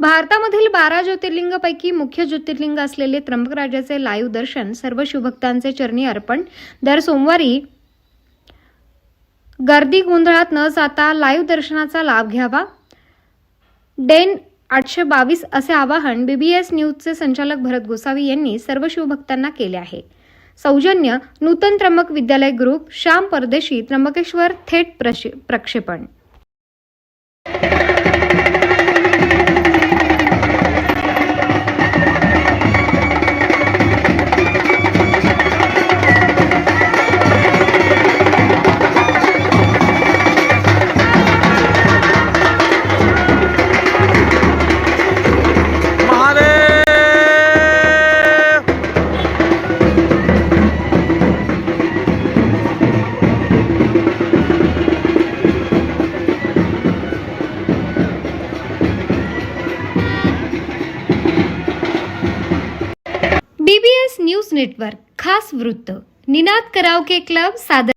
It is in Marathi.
भारतामधील बारा ज्योतिर्लिंगापैकी मुख्य ज्योतिर्लिंग असलेले त्र्यंबकराजाचे लाईव्ह दर्शन सर्व शिवभक्तांचे चरणी अर्पण. दर सोमवारी गर्दी गोंधळात न जाता लाईव्ह दर्शनाचा लाभ घ्यावा. डेन आठशे बावीस असे आवाहन बीबीएस न्यूजचे संचालक भरत गोसावी यांनी सर्व शिवभक्तांना केले आहे. सौजन्य नूतन त्र्यंबक विद्यालय ग्रुप श्याम परदेशी त्र्यंबकेश्वर थेट प्रशि- प्रक्षेपण. न्यूज़ नेटवर्क खास वृत्त निनाद करावके क्लब सादर